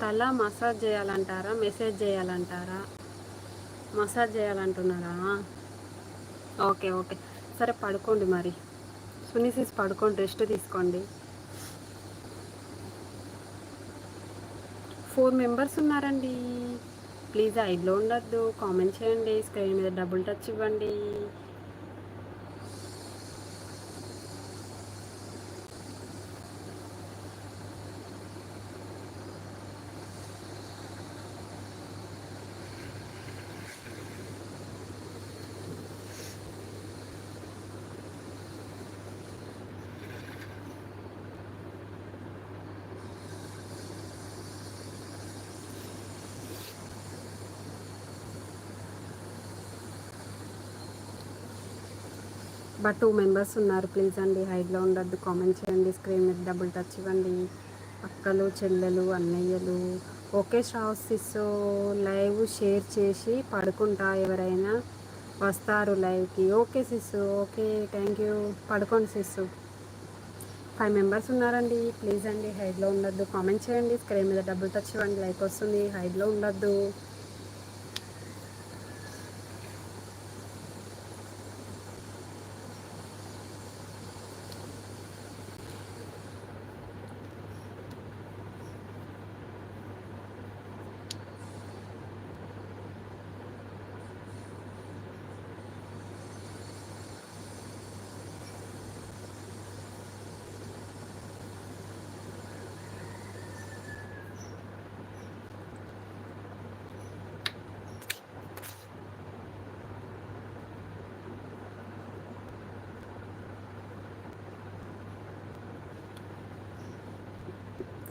తల మసాజ్ చేయాలంటారా? మెసేజ్ చేయాలంటారా? మసాజ్ చేయాలంటున్నారా? Okay okay. సరే పడుకోండి మరి. సునీసిస్ పడుకోండి. రెస్ట్ తీసుకోండి. ఫోర్ మెంబర్స్ ఉన్నారండి. ప్లీజ్ ఐడ్లో ఉండొద్దు. కామెంట్ చేయండి. స్క్రీన్ మీద డబుల్ టచ్ ఇవ్వండి. బట్ టూ మెంబర్స్ ఉన్నారు. ప్లీజ్ అండి హైడ్లో ఉండద్దు. కామెంట్ చేయండి స్క్రీన్ మీద డబుల్ టచ్ ఇవ్వండి. అక్కలు చెల్లెలు అన్నయ్యలు. Okay shops sis live share చేసి పడుకుంటా ఎవరైనా వస్తారు లైవ్కి. Okay sis. Okay thank you పడుకోండి సిస్సు. ఫైవ్ మెంబర్స్ ఉన్నారండి. ప్లీజ్ అండి హైడ్లో ఉండొద్దు. కామెంట్ చేయండి స్క్రీన్ మీద డబుల్ టచ్ ఇవ్వండి. లైక్ వస్తుంది హైడ్లో ఉండొద్దు.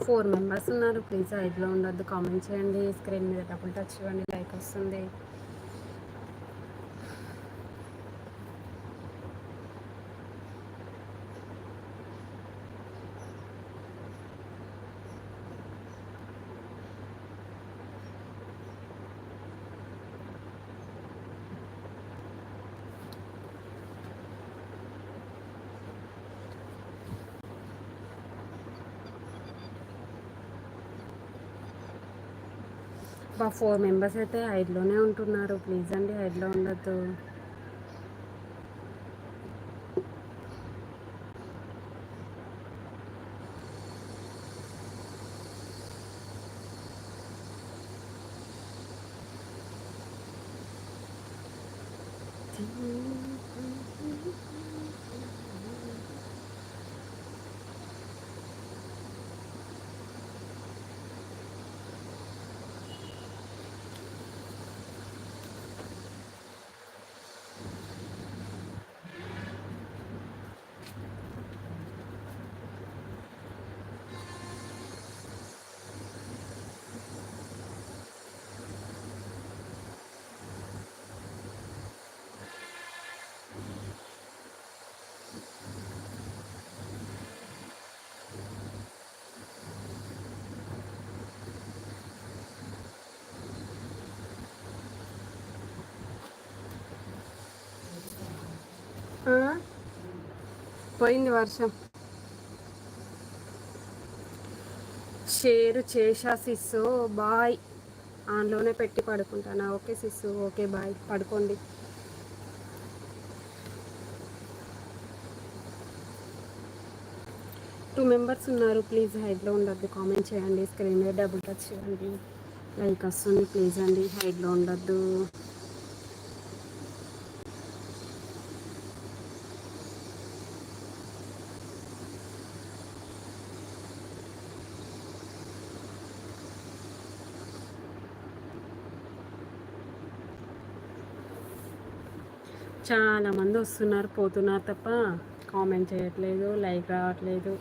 ఫోర్ మెంబర్స్ ఉన్నారు. ప్లీజ్ ఐడ్లో ఉండొద్దు. కామెంట్ చేయండి. స్క్రీన్ మీద డబుల్ టచ్ ఇవ్వండి. లైక్ వస్తుంది. మా ఫోర్ మెంబర్స్ అయితే హైడ్లోనే ఉంటున్నారు. ప్లీజ్ అండి హైడ్లో ఉండొద్దు. పోయింది వర్షం. షేర్ చేశా సిస్సు బాయ్. ఆన్లోనే పెట్టి పడుకుంటానా? Okay sis okay bye. పడుకోండి. టూ మెంబర్స్ ఉన్నారు. ప్లీజ్ హైడ్లో ఉండద్దు. కామెంట్ చేయండి. స్క్రీన్ మీద డబుల్ టచ్ చేయండి. లైక్ వస్తుంది. ప్లీజ్ అండి. హైడ్లో ఉండద్దు. చాలామంది వస్తున్నారు పోతున్నారు తప్ప కామెంట్ చేయట్లేదు లైక్ రావట్లేదు.